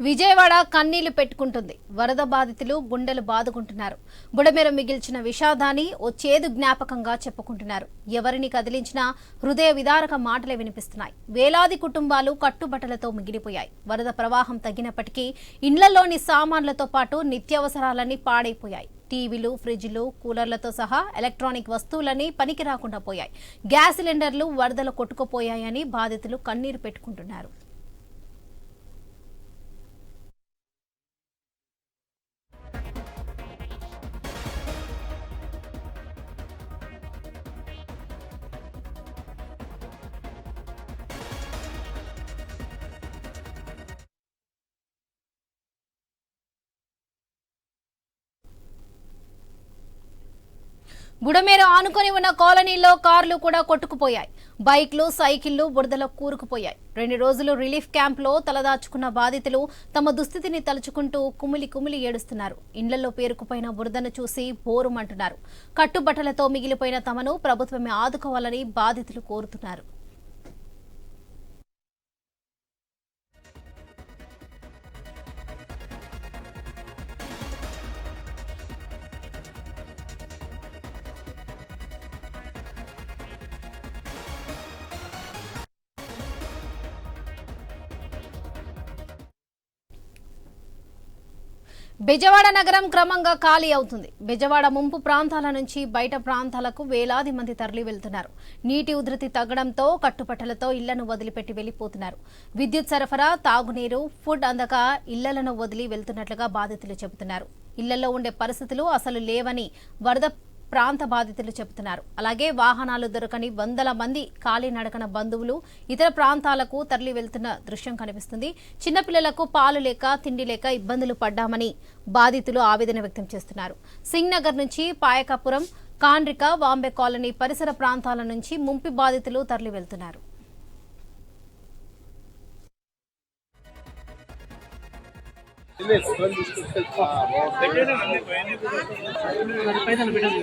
విజయవాడ కన్నీళ్ళు పెట్టుకుంటుంది. వరద బాధితులు గుండెలు బాదుకుంటున్నారు. బుడమేర మిగిల్చిన విషాదాన్ని ఓ చేదు జ్ఞాపకంగా చెప్పుకుంటున్నారు. ఎవరిని కదిలించినా హృదయ విదారక మాటలే వినిపిస్తున్నాయి. వేలాది కుటుంబాలు కట్టుబట్టలతో మిగిలిపోయాయి. వరద ప్రవాహం తగ్గినప్పటికీ ఇండ్లలోని సామాన్లతో పాటు నిత్యావసరాలన్నీ పాడైపోయాయి. టీవీలు ఫ్రిడ్జ్లు కూలర్లతో సహా ఎలక్ట్రానిక్ వస్తువులన్నీ పనికి రాకుండా పోయాయి. గ్యాస్ సిలిండర్లు వరదలు కొట్టుకుపోయాయని బాధితులు కన్నీరు పెట్టుకుంటున్నారు. బుడమేర ఆనుకొని ఉన్న కాలనీలో కార్లు కూడా కొట్టుకుపోయాయి. బైక్లు సైకిళ్ళు బురదలో కూరుకుపోయాయి. రెండు రోజులు రిలీఫ్ క్యాంప్లో తలదాచుకున్న బాధితులు తమ దుస్థితిని తలుచుకుంటూ కుమిలి కుమిలి ఏడుస్తున్నారు. ఇండ్లలో పేరుకుపోయిన బురదను చూసి బోరుమంటున్నారు. కట్టుబట్టలతో మిగిలిపోయిన తమను ప్రభుత్వమే ఆదుకోవాలని బాధితులు కోరుతున్నారు. బెజవాడ నగరం క్రమంగా ఖాళీ అవుతుంది. బెజవాడ ముంపు ప్రాంతాల నుంచి బయట ప్రాంతాలకు వేలాది మంది తరలి వెళ్తున్నారు. నీటి ఉధృతి తగ్గడంతో కట్టుపట్టలతో ఇళ్ళను వదిలిపెట్టి వెళ్ళిపోతున్నారు విద్యుత్ సరఫరా తాగునీరు ఫుడ్ అందక ఇళ్ళను వదిలి వెళ్తున్నట్లుగా బాధితులు చెబుతున్నారు. ఇళ్ళలో ఉండే పరిస్థితులు అసలు లేవని వరద ప్రాంత బాధితులు చెబుతున్నారు. అలాగే వాహనాలు దొరకని వందల మంది కాలినడకన బంధువులు ఇతర ప్రాంతాలకు తరలి వెళ్తున్న దృశ్యం కనిపిస్తుంది. చిన్నపిల్లలకు పాలు లేక తిండి లేక ఇబ్బందులు పడ్డామని బాధితులు ఆవేదన వ్యక్తం చేస్తున్నారు. సింగ్నగర్ నుంచి పాయకాపురం కాండ్రిక వాంబే కాలనీ పరిసర ప్రాంతాల నుంచి ముంపి బాధితులు తరలి వెళ్తున్నారు. పైసలు పెట్టాలి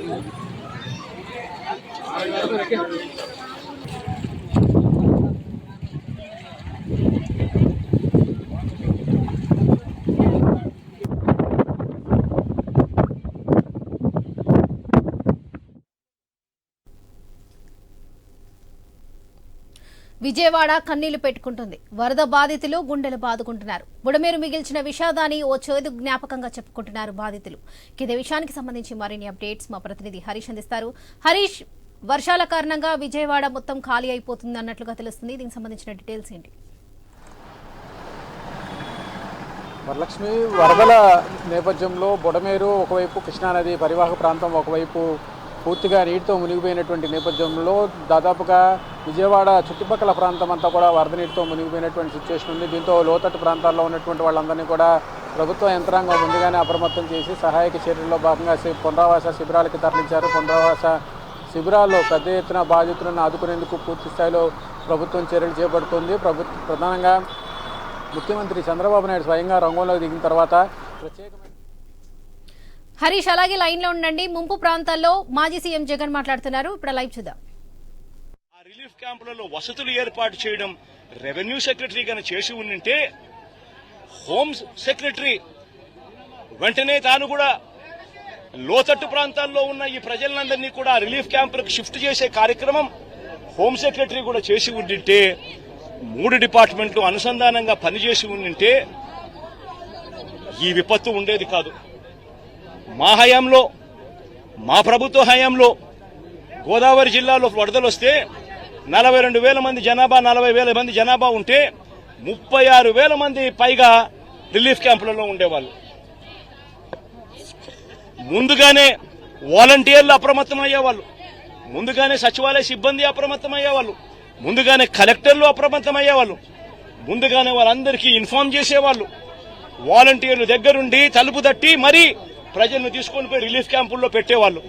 విజయవాడ కన్నీళ్ళు పెట్టుకుంటుంది. వరద బాధితులు గుండెలు బాదుకుంటున్నారు. బుడమేరు మిగిల్చిన విషాదాన్ని ఓ చేదు జ్ఞాపకంగా చెప్పుకుంటున్నారు బాధితులు. ఇదే విషయానికి సంబంధించి మరిన్ని అప్డేట్స్ మా ప్రతినిధి హరీష్ అందిస్తారు. హరీష్ వర్షాల కారణంగా విజయవాడ మొత్తం ఖాళీ అయిపోతుంది అన్నట్లుగా తెలుస్తుంది. దీనికి సంబంధించిన డీటెయిల్స్ ఏంటి? వరలక్ష్మి వరదల నేపథ్యంలో బుడమేరు ఒకవైపు కృష్ణానది పరివాహక ప్రాంతం ఒకవైపు పూర్తిగా నీటితో మునిగిపోయినటువంటి నేపథ్యంలో దాదాపుగా విజయవాడ చుట్టుపక్కల ప్రాంతం అంతా కూడా వరద నీటితో మునిగిపోయినటువంటి సిచ్యువేషన్ ఉంది. దీంతో లోతట్టు ప్రాంతాల్లో ఉన్నటువంటి వాళ్ళందరినీ కూడా ప్రభుత్వ యంత్రాంగం ముందుగానే అప్రమత్తం చేసి సహాయక చర్యల్లో భాగంగా పునరావాస శిబిరాలకు తరలించారు. పునరావాస శిబిరాల్లో పెద్ద ఎత్తున బాధితులను ఆదుకునేందుకు పూర్తి స్థాయిలో ప్రభుత్వం చర్యలు చేపడుతుంది. ప్రభుత్వ ప్రధానంగా ముఖ్యమంత్రి చంద్రబాబు నాయుడు స్వయంగా రంగంలోకి దిగిన తర్వాత ప్రత్యేకమైన హరీష్ అలాగే లైన్లో ఉండండి. ముంపు ప్రాంతాల్లో మాజీ సీఎం జగన్ మాట్లాడుతున్నారు. ఇప్పుడు లైవ్ చూద్దాం. ఆ రిలీఫ్ క్యాంపులలో వసతులు ఏర్పాటు చేయడం రెవెన్యూ సెక్రటరీ గాని చేసి ఉండింటే హోమ్ సెక్రటరీ వెంటనే తాను కూడా లోతట్టు ప్రాంతాల్లో ఉన్న ఈ ప్రజలందరినీ కూడా రిలీఫ్ క్యాంపులకు షిఫ్ట్ చేసే కార్యక్రమం హోమ్ సెక్రటరీ కూడా చేసి ఉండింటే మూడు డిపార్ట్మెంట్లు అనుసంధానంగా పనిచేసి ఉండింటే ఈ విపత్తు ఉండేది కాదు. మా హయాంలో మా ప్రభుత్వ హయాంలో గోదావరి జిల్లాలో వరదలు వస్తే నలభై రెండు వేల మంది జనాభా నలభై వేల మంది జనాభా ఉంటే ముప్పై ఆరు వేల మంది పైగా రిలీఫ్ క్యాంపులలో ఉండేవాళ్ళు. ముందుగానే వాలంటీర్లు అప్రమత్తం అయ్యేవాళ్ళు ముందుగానే సచివాలయ సిబ్బంది అప్రమత్తం అయ్యేవాళ్ళు ముందుగానే కలెక్టర్లు అప్రమత్తం అయ్యేవాళ్ళు ముందుగానే వాళ్ళందరికీ ఇన్ఫార్మ్ చేసేవాళ్ళు. వాలంటీర్లు దగ్గరుండి తలుపు తట్టి మరీ ప్రజలను తీసుకొని పోయి రిలీఫ్ క్యాంపుల్లో పెట్టేవాళ్ళు.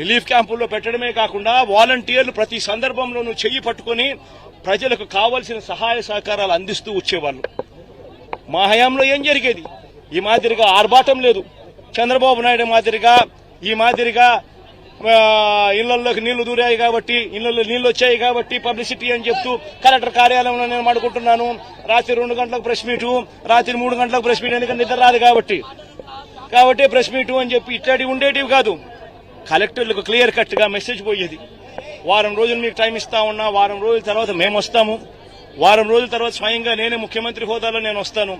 రిలీఫ్ క్యాంపుల్లో పెట్టడమే కాకుండా వాలంటీర్లు ప్రతి సందర్భంలోనూ చెయ్యి పట్టుకొని ప్రజలకు కావలసిన సహాయ సహకారాలు అందిస్తూ వచ్చేవాళ్ళు. మా హయాంలో ఏం జరిగేది? ఈ మాదిరిగా ఆర్భాటం లేదు. చంద్రబాబు నాయుడు మాదిరిగా ఈ మాదిరిగా ఇళ్ళలోకి నీళ్ళు దూరాయి కాబట్టి ఇళ్ళలో నీళ్ళు వచ్చాయి కాబట్టి పబ్లిసిటీ అని చెప్తూ కలెక్టర్ కార్యాలయంలో నేను మాడుకుంటున్నాను రాత్రి రెండు గంటలకు ప్రెస్ మీటు రాత్రి మూడు గంటలకు ప్రెస్ మీట్ ఎందుకంటే నిద్ర రాదు కాబట్టి. కాబట్టి ప్రెస్ మీటు అని చెప్పి ఇట్లాంటివి ఉండేటివి కాదు. కలెక్టర్లకు క్లియర్ కట్గా మెసేజ్ పోయేది. వారం రోజులు మీకు టైం ఇస్తా ఉన్నా వారం రోజుల తర్వాత మేము వస్తాము. వారం రోజుల తర్వాత స్వయంగా నేనే ముఖ్యమంత్రి హోదాలో నేను వస్తాను.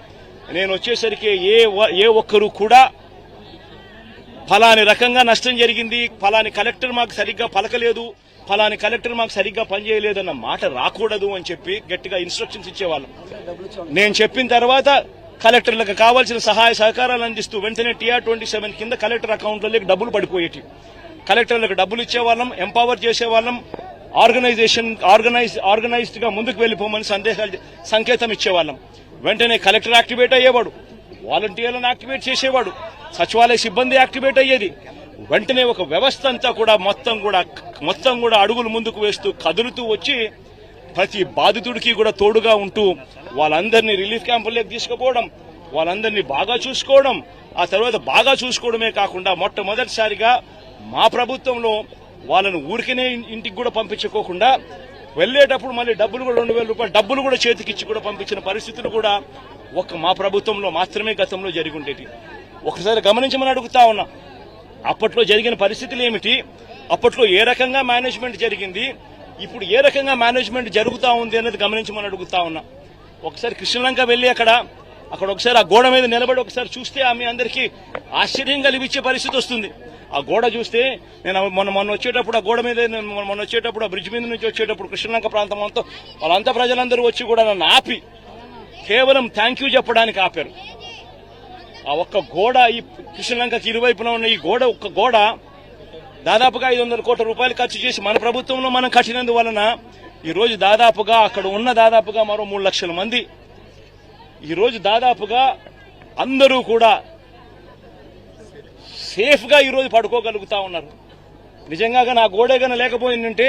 నేను వచ్చేసరికి ఏ ఏ ఒక్కరు కూడా ఫలాని రకంగా నష్టం జరిగింది. ఫలాని కలెక్టర్ మాకు సరిగ్గా పలకలేదు. ఫలాని కలెక్టర్ మాకు సరిగ్గా పనిచేయలేదు అన్న మాట రాకూడదు అని చెప్పి గట్టిగా ఇన్స్ట్రక్షన్స్ ఇచ్చేవాళ్ళం. నేను చెప్పిన తర్వాత కలెక్టర్లకు కావాల్సిన సహాయ సహకారాలు అందిస్తూ వెంటనే టీఆర్ ట్వంటీ సెవెన్ కింద కలెక్టర్ అకౌంట్లలోకి డబ్బులు పడిపోయేటి కలెక్టర్లకు డబ్బులు ఇచ్చేవాళ్ళం ఎంపవర్ చేసేవాళ్ళం ఆర్గనైజేషన్ ఆర్గనైజ్ ఆర్గనైజ్డ్గా ముందుకు వెళ్ళిపోమని సందేశాలు సంకేతం ఇచ్చేవాళ్ళం. వెంటనే కలెక్టర్ యాక్టివేట్ అయ్యేవాడు వాలంటీర్లను యాక్టివేట్ చేసేవాడు సచివాలయ సిబ్బంది యాక్టివేట్ అయ్యేది. వెంటనే ఒక వ్యవస్థ అంతా కూడా మొత్తం కూడా మొత్తం కూడా అడుగులు ముందుకు వేస్తూ కదులుతూ వచ్చి ప్రతి బాధితుడికి కూడా తోడుగా ఉంటూ వాళ్ళందరినీ రిలీఫ్ క్యాంపుల్లోకి తీసుకుపోవడం వాళ్ళందరినీ బాగా చూసుకోవడం ఆ తర్వాత బాగా చూసుకోవడమే కాకుండా మొట్టమొదటిసారిగా మా ప్రభుత్వంలో వాళ్ళను ఊరికనే ఇంటికి కూడా పంపించుకోకుండా వెళ్ళేటప్పుడు మళ్ళీ డబ్బులు కూడా రెండు వేల రూపాయలు డబ్బులు కూడా చేతికిచ్చి కూడా పంపించిన పరిస్థితులు కూడా ఒక్క మా ప్రభుత్వంలో మాత్రమే గతంలో జరిగి ఉండేవి ఒకసారి గమనించమని అడుగుతా ఉన్నా. అప్పట్లో జరిగిన పరిస్థితులు ఏమిటి? అప్పట్లో ఏ రకంగా మేనేజ్మెంట్ జరిగింది? ఇప్పుడు ఏ రకంగా మేనేజ్మెంట్ జరుగుతూ ఉంది అనేది గమనించమని అడుగుతా ఉన్నా. ఒకసారి కృష్ణలంక వెళ్ళి అక్కడ అక్కడ ఒకసారి ఆ గోడ మీద నిలబడి ఒకసారి చూస్తే ఆమె అందరికీ ఆశ్చర్యం కలిగించే పరిస్థితి వస్తుంది. ఆ గోడ చూస్తే నేను మొన్న మొన్న వచ్చేటప్పుడు ఆ గోడ మీద మొన్న మొన్న వచ్చేటప్పుడు ఆ బ్రిడ్జ్ మీద నుంచి వచ్చేటప్పుడు కృష్ణలంక ప్రాంతం అంతా వాళ్ళంతా ప్రజలందరూ వచ్చి కూడా నన్ను ఆపి కేవలం థ్యాంక్ యూ చెప్పడానికి ఆపారు. ఆ ఒక్క గోడ ఈ కృష్ణలంకకి ఇరువైపున ఉన్న ఈ గోడ ఒక్క గోడ దాదాపుగా ఐదు వందల కోట్ల రూపాయలు ఖర్చు చేసి మన ప్రభుత్వంలో మనం కట్టినందువలన ఈరోజు దాదాపుగా అక్కడ ఉన్న దాదాపుగా మరో మూడు లక్షల మంది. ఈరోజు దాదాపుగా అందరూ కూడా సేఫ్గా ఈరోజు పడుకోగలుగుతా ఉన్నారు. నిజంగా నా గోడే లేకపోయిందంటే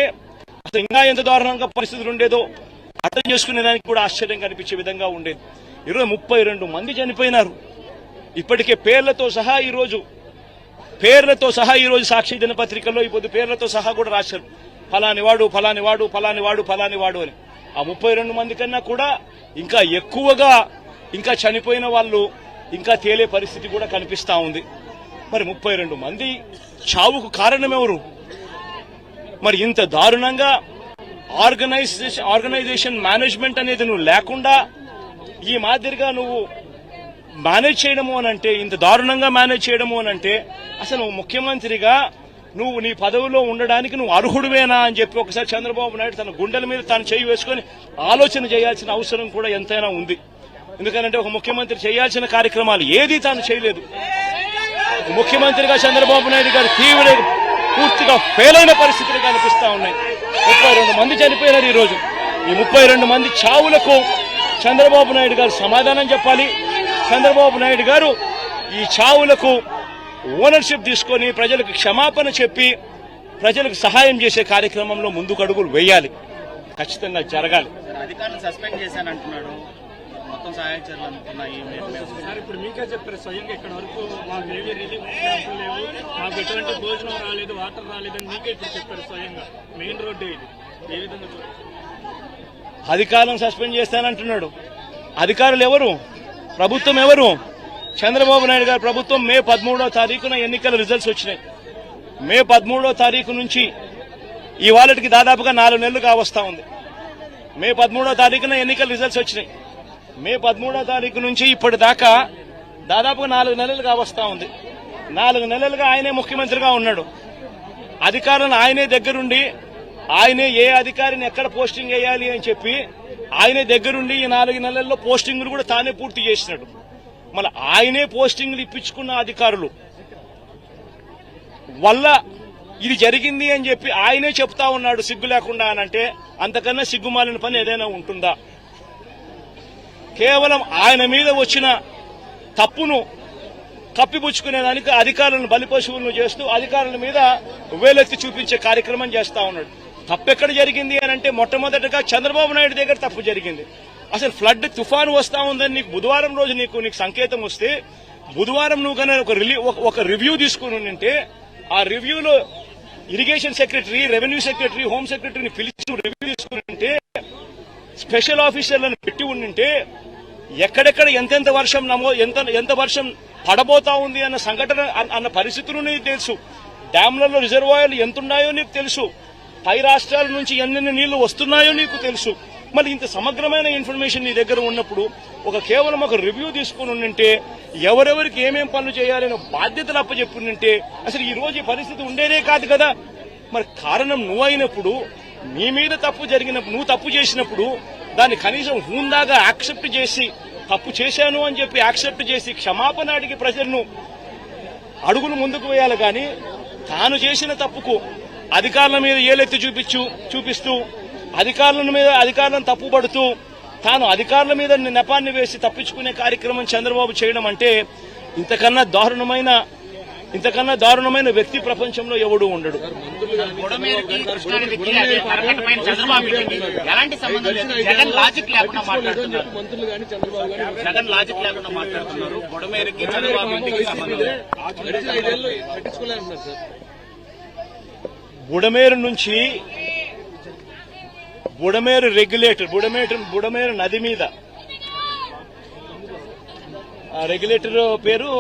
అసలు ఇంకా ఎంత దారుణంగా పరిస్థితులు ఉండేదో అర్థం చేసుకునే దానికి కూడా ఆశ్చర్యం కనిపించే విధంగా ఉండేది. ఈరోజు ముప్పై రెండు మంది చనిపోయినారు. ఇప్పటికే పేర్లతో సహా ఈరోజు పేర్లతో సహా ఈరోజు సాక్షి దినపత్రికల్లో ఈ పొద్దు పేర్లతో సహా కూడా రాశారు. ఫలాని వాడు ఫలాని వాడు ఫలాని వాడు ఫలాని వాడు అని. ఆ ముప్పై రెండు మంది కన్నా కూడా ఇంకా ఎక్కువగా ఇంకా చనిపోయిన వాళ్ళు ఇంకా తేలే పరిస్థితి కూడా కనిపిస్తూ ఉంది. మరి ముప్పై రెండు మంది చావుకు కారణమెవరు? మరి ఇంత దారుణంగా ఆర్గనైజేషన్ ఆర్గనైజేషన్ మేనేజ్మెంట్ అనేది నువ్వు లేకుండా ఈ మాదిరిగా నువ్వు మేనేజ్ చేయడము అని అంటే ఇంత దారుణంగా మేనేజ్ చేయడము అని అంటే అసలు ముఖ్యమంత్రిగా నువ్వు నీ పదవిలో ఉండడానికి నువ్వు అర్హుడువేనా అని చెప్పి ఒకసారి చంద్రబాబు నాయుడు తన గుండెల మీద తాను చేయి వేసుకొని ఆలోచన చేయాల్సిన అవసరం కూడా ఎంతైనా ఉంది. ఎందుకంటే ఒక ముఖ్యమంత్రి చేయాల్సిన కార్యక్రమాలు ఏదీ తాను చేయలేదు. ముఖ్యమంత్రిగా చంద్రబాబు నాయుడు గారు తీవ్ర పూర్తిగా ఫెయిల్ అయిన పరిస్థితులు కనిపిస్తా ఉన్నాయి. ముప్పై రెండు మంది చనిపోయినారు ఈ రోజు ఈ ముప్పై రెండు మంది చావులకు చంద్రబాబు నాయుడు గారు సమాధానం చెప్పాలి. చంద్రబాబు నాయుడు గారు ఈ చావులకు ఓనర్షిప్ తీసుకొని ప్రజలకు క్షమాపణ చెప్పి ప్రజలకు సహాయం చేసే కార్యక్రమంలో ముందుకు అడుగులు వేయాలి. ఖచ్చితంగా జరగాలి. అధికారులు సస్పెండ్ చేశానంటున్నాడు. మొత్తం సహాయ చర్యలు అందుతున్నాయి. సార్ ఇప్పుడు మీకే చెప్పారు స్వయంగా ఇక్కడ వరకు మాకు ఏవి రిలీఫ్ క్యాంపులు లేవు. మాకు ఎటువంటి భోజనం రాలేదు వాటర్ రాలేదని మీకే ఇప్పుడు చెప్పారు స్వయంగా. మెయిన్ రోడ్డే ఇది. ఏ విధంగా చూడాలి? అధికారులను సస్పెండ్ చేస్తానంటున్నాడు. అధికారులు ఎవరు? ప్రభుత్వం ఎవరు? చంద్రబాబు నాయుడు గారి ప్రభుత్వం మే పదమూడో తారీఖున ఎన్నికల రిజల్ట్స్ వచ్చినాయి. మే పదమూడో తారీఖు నుంచి ఈ వాళ్ళకి దాదాపుగా నాలుగు నెలలు కావస్తా ఉంది. మే పదమూడో తారీఖున ఎన్నికల రిజల్ట్స్ వచ్చినాయి. మే పదమూడో తారీఖు నుంచి ఇప్పటిదాకా దాదాపుగా నాలుగు నెలలు కావస్తా ఉంది. నాలుగు నెలలుగా ఆయనే ముఖ్యమంత్రిగా ఉన్నాడు. అధికారులను ఆయనే దగ్గరుండి ఆయనే ఏ అధికారిని ఎక్కడ పోస్టింగ్ వేయాలి అని చెప్పి ఆయన దగ్గరుండి ఈ నాలుగు నెలల్లో పోస్టింగ్లు కూడా తానే పూర్తి చేసినాడు. మళ్ళీ ఆయనే పోస్టింగ్లు ఇప్పించుకున్న అధికారులు. వల్ల ఇది జరిగింది అని చెప్పి ఆయనే చెప్తా ఉన్నాడు సిగ్గు లేకుండా అని అంటే అంతకన్నా సిగ్గుమాలిన పని ఏదైనా ఉంటుందా? కేవలం ఆయన మీద వచ్చిన తప్పును కప్పిపుచ్చుకునేదానికి అధికారులను బలిపశువులను చేస్తూ అధికారుల మీద వేలెత్తి చూపించే కార్యక్రమం చేస్తా ఉన్నాడు. తప్పెక్కడ జరిగింది అని అంటే మొట్టమొదటిగా చంద్రబాబు నాయుడు దగ్గర తప్పు జరిగింది. అసలు ఫ్లడ్ తుఫాను వస్తా ఉందని నీకు బుధవారం రోజు నీకు నీకు సంకేతం వస్తే బుధవారం నువ్వు కానీ ఒక రిలీ ఒక- రివ్యూ తీసుకుని ఉంటే ఆ రివ్యూలో irrigation secretary revenue secretary home సెక్రటరీని పిలిచి రివ్యూ తీసుకుని ఉంటే స్పెషల్ ఆఫీసర్లను పెట్టి ఉండింటే ఎక్కడెక్కడ ఎంతెంత వర్షం నమో ఎంత ఎంత వర్షం పడబోతా ఉంది అన్న సంఘటన అన్న- పరిస్థితులు నీకు తెలుసు. డ్యాంలలో రిజర్వాయర్లు ఎంతున్నాయో నీకు తెలుసు. పై రాష్ట్రాల నుంచి ఎన్నెన్ని నీళ్ళు వస్తున్నాయో నీకు తెలుసు. మరి ఇంత సమగ్రమైన ఇన్ఫర్మేషన్ నీ దగ్గర ఉన్నప్పుడు ఒక కేవలం ఒక రివ్యూ తీసుకుని ఉండింటే ఎవరెవరికి ఏమేం పనులు చేయాలనే బాధ్యతలు అప్పచెప్పుంటే అసలు ఈ రోజు ఈ పరిస్థితి ఉండేదే కాదు కదా. మరి కారణం నువ్వు అయినప్పుడు నీ మీద తప్పు జరిగినప్పుడు నువ్వు తప్పు చేసినప్పుడు దాన్ని కనీసం హూందాగా యాక్సెప్ట్ చేసి తప్పు చేశాను అని చెప్పి యాక్సెప్ట్ చేసి క్షమాపణ అడిగి ప్రజలను అడుగులు ముందుకు వేయాలి కానీ తాను చేసిన తప్పుకు అధికారుల మీద ఏలెత్తి చూపించు చూపిస్తూ అధికారుల మీద అధికారులను తప్పుపడుతూ తాను అధికారుల మీద నెపాన్ని వేసి తప్పించుకునే కార్యక్రమం చంద్రబాబు చేయడం అంటే ఇంతకన్నా దారుణమైన ఇంతకన్నా దారుణమైన వ్యక్తి ప్రపంచంలో ఎవడు ఉండడు బుడమేరు నుంచి బుడమేరు రెగ్యులేటర్ బుడమేటర్ బుడమేరు నది మీద. ఆ రెగ్యులేటర్ పేరు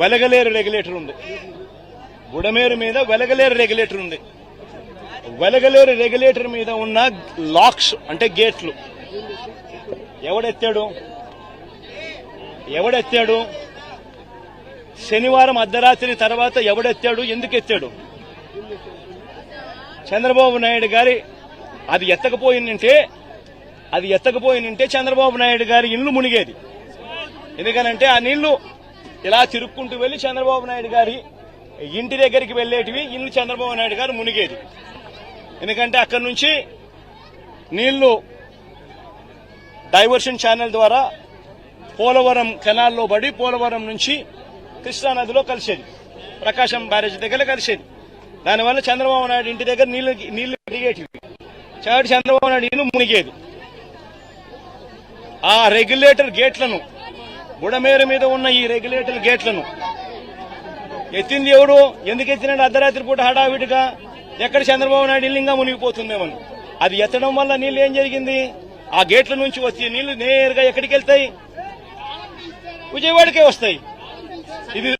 వెలగలేరు రెగ్యులేటర్ ఉంది. బుడమేరు మీద వెలగలేరు రెగ్యులేటర్ ఉంది. వెలగలేరు రెగ్యులేటర్ మీద ఉన్న లాక్స్ అంటే గేట్లు. ఎవడెత్తాడు? ఎవడెత్తాడు? శనివారం అర్ధరాత్రి తర్వాత ఎవడెత్తాడు? ఎందుకు ఎత్తాడు చంద్రబాబు నాయుడు గారి అది ఎత్తకపోయిందంటే అది ఎత్తకపోయిందంటే చంద్రబాబు నాయుడు గారి ఇల్లు మునిగేది. ఎందుకనంటే ఆ నీళ్ళు ఇలా తిరుక్కుంటూ వెళ్ళి చంద్రబాబు నాయుడు గారి ఇంటి దగ్గరికి వెళ్ళేటివి ఇల్లు చంద్రబాబు నాయుడు గారు మునిగేది. ఎందుకంటే అక్కడి నుంచి నీళ్ళు డైవర్షన్ ఛానల్ ద్వారా పోలవరం కెనాల్లో పడి పోలవరం నుంచి కృష్ణానదిలో కలిసేది. ప్రకాశం బ్యారేజ్ దగ్గర కలిసేది. దానివల్ల చంద్రబాబు నాయుడు ఇంటి దగ్గర నీళ్ళు నీళ్ళు దిగేటివి చాటి చంద్రబాబు నాయుడు ఇల్లు మునిగేది. ఆ రెగ్యులేటర్ గేట్లను బుడమేరు మీద ఉన్న ఈ రెగ్యులేటర్ గేట్లను ఎత్తింది ఎవడు? ఎందుకు ఎత్తినాడు? అర్ధరాత్రి పూట హడావిడిగా ఎక్కడ చంద్రబాబు నాయుడు ఇల్లు ఇంకా మునిగిపోతుందేమని. అది ఎత్తడం వల్ల నీళ్ళు ఏం జరిగింది? ఆ గేట్ల నుంచి వచ్చే నీళ్ళు నేరుగా ఎక్కడికి వెళ్తాయి? విజయవాడకే వస్తాయి.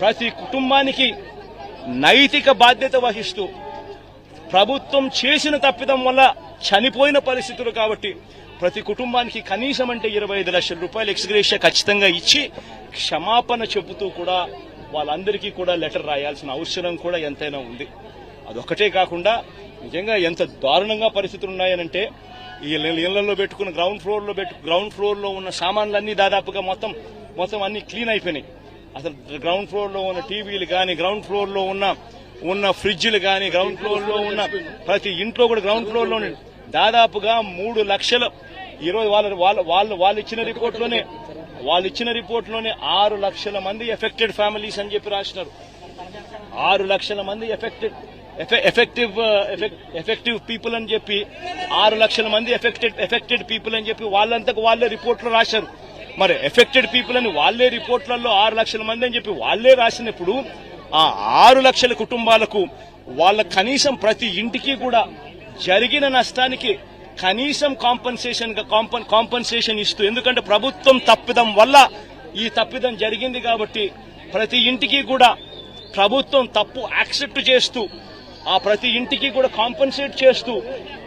ప్రతి కుటుంబానికి నైతిక బాధ్యత వహిస్తూ ప్రభుత్వం చేసిన తప్పిదం వల్ల చనిపోయిన పరిస్థితులు కాబట్టి ప్రతి కుటుంబానికి కనీసం అంటే ఇరవై ఐదు లక్షల రూపాయలు ఎక్స్గ్రేషియా ఖచ్చితంగా ఇచ్చి క్షమాపణ చెబుతూ కూడా వాళ్ళందరికీ కూడా లెటర్ రాయాల్సిన అవసరం కూడా ఎంతైనా ఉంది. అదొకటే కాకుండా నిజంగా ఎంత దారుణంగా పరిస్థితులు ఉన్నాయనంటే ఈ ఇళ్ళలో పెట్టుకున్న గ్రౌండ్ ఫ్లోర్లో పెట్టు గ్రౌండ్ ఫ్లోర్లో ఉన్న సామాన్లన్నీ దాదాపుగా మొత్తం మొత్తం అన్ని క్లీన్ అయిపోయినాయి. అసలు గ్రౌండ్ ఫ్లోర్లో ఉన్న టీవీలు కానీ గ్రౌండ్ ఫ్లోర్లో ఉన్న ఉన్న ఫ్రిడ్జ్లు కానీ గ్రౌండ్ ఫ్లోర్లో ఉన్న ప్రతి ఇంట్లో కూడా గ్రౌండ్ ఫ్లోర్లో దాదాపుగా మూడు లక్షల ఈరోజు వాళ్ళ వాళ్ళ వాళ్ళు వాళ్ళు ఇచ్చిన రిపోర్ట్లోనే వాళ్ళు ఇచ్చిన రిపోర్ట్లోనే ఆరు లక్షల మంది ఎఫెక్టెడ్ ఫ్యామిలీస్ అని చెప్పి రాసినారు. ఆరు లక్షల మంది ఎఫెక్టెడ్ ఎఫెక్టివ్ ఎఫెక్టివ్ పీపుల్ అని చెప్పి ఆరు లక్షల మంది ఎఫెక్టెడ్ ఎఫెక్టెడ్ పీపుల్ అని చెప్పి వాళ్ళంతకు వాళ్ళే రిపోర్ట్లో రాశారు. మరి ఎఫెక్టెడ్ పీపుల్ అని వాళ్ళే రిపోర్ట్లలో ఆరు లక్షల మంది అని చెప్పి వాళ్ళే రాసినప్పుడు ఆ ఆరు లక్షల కుటుంబాలకు వాళ్ళ కనీసం ప్రతి ఇంటికి కూడా జరిగిన నష్టానికి కనీసం కాంపన్సేషన్ కాంపన్సేషన్ ఇస్తూ ఎందుకంటే ప్రభుత్వం తప్పిదం వల్ల ఈ తప్పిదం జరిగింది కాబట్టి ప్రతి ఇంటికి కూడా ప్రభుత్వం తప్పు యాక్సెప్ట్ చేస్తూ ఆ ప్రతి ఇంటికి కూడా కాంపన్సేట్ చేస్తూ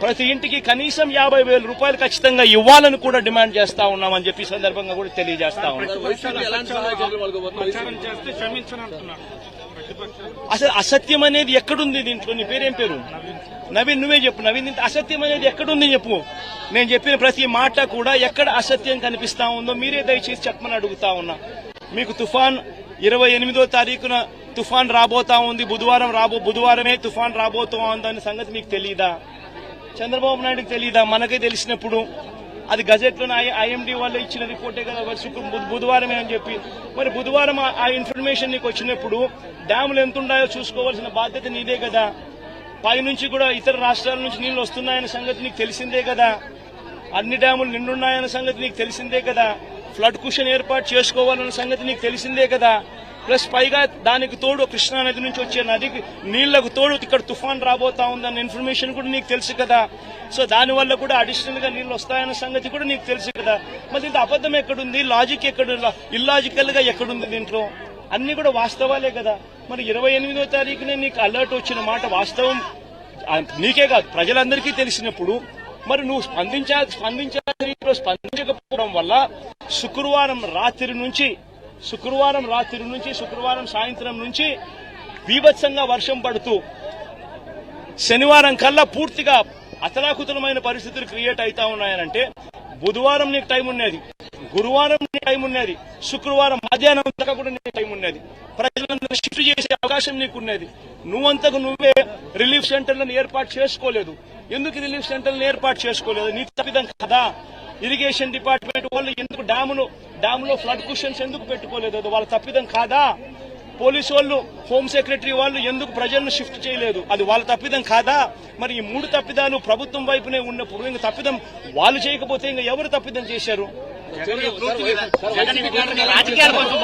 ప్రతి ఇంటికి కనీసం యాభై వేల రూపాయలు ఖచ్చితంగా ఇవ్వాలని కూడా డిమాండ్ చేస్తా ఉన్నామని చెప్పి సందర్భంగా కూడా తెలియజేస్తా అసలు అసత్యం అనేది ఎక్కడుంది దీంట్లో? నీ పేరేం పేరు? నవీన్. నువ్వే చెప్పు. నవీన్ దీంట్లో అసత్యం అనేది ఎక్కడుంది చెప్పు. నేను చెప్పిన ప్రతి మాట కూడా ఎక్కడ అసత్యం కనిపిస్తా ఉందో మీరే దయచేసి చెప్పమని అడుగుతా ఉన్నా. మీకు తుఫాన్ ఇరవై ఎనిమిదో తారీఖున తుఫాన్ రాబోతా ఉంది. బుధవారం రాబో బుధవారమే తుఫాన్ రాబోతా ఉందనే సంగతి మీకు తెలియదా చంద్రబాబు నాయుడుకి తెలియదా మనకే తెలిసినప్పుడు. అది గజెట్లోనే ఐఎండి వాళ్ళు ఇచ్చిన రిపోర్టే కదా. శుక్ర బుధవారమే అని చెప్పి. మరి బుధవారం ఆ- ఇన్ఫర్మేషన్ నీకు వచ్చినప్పుడు డ్యాములు ఎంత ఉన్నాయో చూసుకోవాల్సిన బాధ్యత నీదే కదా. పైనుంచి కూడా ఇతర రాష్ట్రాల నుంచి నీళ్ళు వస్తున్నాయన్న సంగతి నీకు తెలిసిందే కదా. అన్ని డ్యాములు నిండున్నాయన్న సంగతి నీకు తెలిసిందే కదా. ఫ్లడ్ కుషన్ ఏర్పాటు చేసుకోవాలన్న సంగతి నీకు తెలిసిందే కదా. ప్లస్ పైగా దానికి తోడు కృష్ణా నది నుంచి వచ్చే నదికి నీళ్ళకు తోడు ఇక్కడ తుఫాన్ రాబోతా ఉందన్న ఇన్ఫర్మేషన్ కూడా నీకు తెలుసు కదా. సో దాని వల్ల కూడా అడిషనల్గా నీళ్ళు వస్తాయన్న సంగతి కూడా నీకు తెలుసు కదా. మరి దీంట్లో అబద్ధం ఎక్కడుంది? లాజిక్ ఎక్కడ ఇల్లాజికల్గా ఎక్కడుంది దీంట్లో? అన్ని కూడా వాస్తవాలే కదా. మరి ఇరవై ఎనిమిదో తారీఖునే నీకు అలర్ట్ వచ్చిన మాట వాస్తవం? నీకే కాదు ప్రజలందరికీ తెలిసినప్పుడు. మరి నువ్వు స్పందించా స్పందించాల్సిన స్పందించకపోవడం వల్ల శుక్రవారం రాత్రి నుంచి శుక్రవారం రాత్రి నుంచి శుక్రవారం సాయంత్రం నుంచి బీభత్సంగా వర్షం పడుతూ శనివారం కల్లా పూర్తిగా అతలాకుతలమైన పరిస్థితులు క్రియేట్ అవుతా ఉన్నాయనంటే బుధవారం నీకు టైం ఉన్నది గురువారం నీకు టైం ఉన్నది శుక్రవారం మధ్యాహ్నం దాకా కూడా నీకు టైం ఉన్నది. ప్రజలందరూ షిఫ్ట్ చేసే అవకాశం నీకున్నది నువ్వంతకు నువ్వే రిలీఫ్ సెంటర్లను ఏర్పాటు చేసుకోలేదు. ఎందుకు రిలీఫ్ సెంటర్లను ఏర్పాటు చేసుకోలేదు? నీ తప్పిదం కదా. ఇరిగేషన్ డిపార్ట్మెంట్ వాళ్ళు ఎందుకు డ్యామును డ్యాంలో ఫ్లడ్ క్వశ్చన్స్ ఎందుకు పెట్టుకోలేదు? అది వాళ్ళ తప్పిదం కాదా? పోలీసు వాళ్ళు హోమ్ సెక్రటరీ వాళ్ళు ఎందుకు ప్రజలను షిఫ్ట్ చేయలేదు? అది వాళ్ళ తప్పిదం కాదా? మరి ఈ మూడు తప్పిదాలు ప్రభుత్వం వైపునే ఉన్నప్పుడు ఇంకా తప్పిదం వాళ్ళు చేయకపోతే ఇంకా ఎవరు తప్పిదం చేశారు? రాజకీయాల కోసం